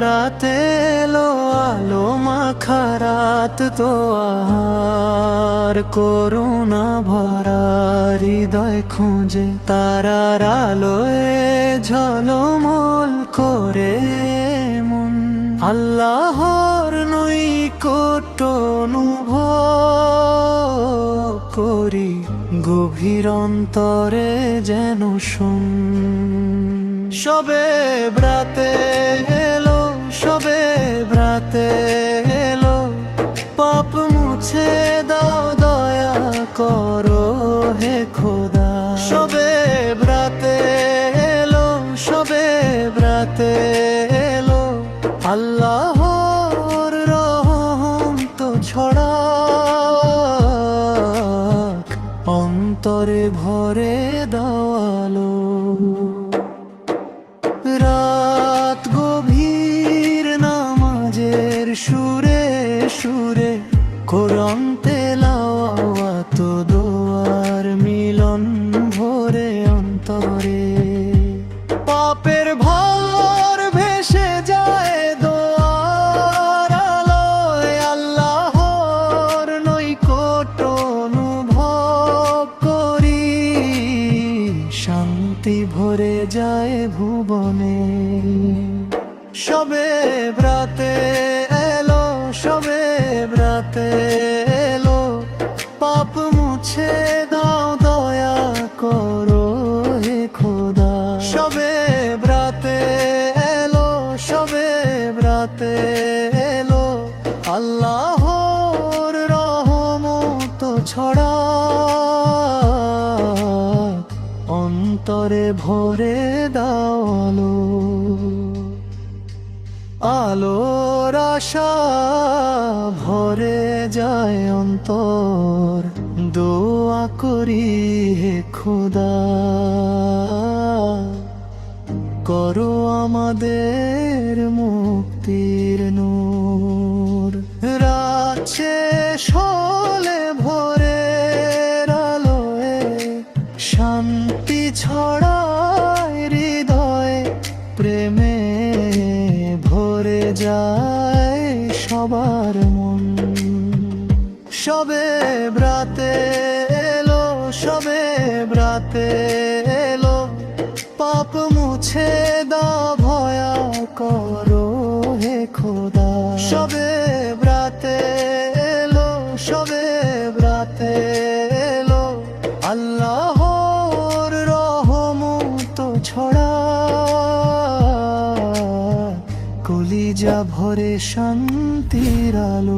রাতে এলো আলো মাখারাত তো আর করুণা ভরা হৃদয় খুঁজে তারার আলোয় ঝলমল করে মন। আল্লাহর নৈকট্য অনুভব করি, গভীর অন্তরে যেন শুন। সবে ব্রাতে এলো, সবে ব্রাতে এলো। পাপ মুছে দাও, দয়া করো হে খোদা। সবে ব্রাতে এলো, সবে ব্রাতে এলো। আল্লাহর রহম তো ছড়া অন্তরে ভরে দাওয়ালো সুরে সুরে, কোরআন তেলাওয়াত দোয়ার মিলন ভরে অন্তরে। পাপের ভর ভেসে যায় দোয়ার আলোয়, আল্লাহর নৈকট্য অনুভব করি। শান্তি ভরে যায় ভুবনে। সবে ব্রাতে সবে ব্রাতে এলো। পাপ মুছে দাও, দয়া করো হে খোদা। সবে ব্রাতে এলো, সবে ব্রাতে এলো। আল্লাহর রহমত ছড়া। অন্তরে ভরে দাও আলো। আলোর আশা ভরে যায় অন্তর। দোয়া করি হে খোদা। করো আমাদের মুক্তির নূর। রাত শেষ ভোরে আলোয় শান্তি ছড়ায় যায় সবার মন। সবে ব্রাতে এলো, সবে ব্রাতে এলো। পাপ মুছে দা ভয়া করো হে খোদা। সবে ব্রাতে এলো, সবে ব্রাতে এলো। আল্লাহর রহমত ছড়া কলিজা ভরে শান্তির আলো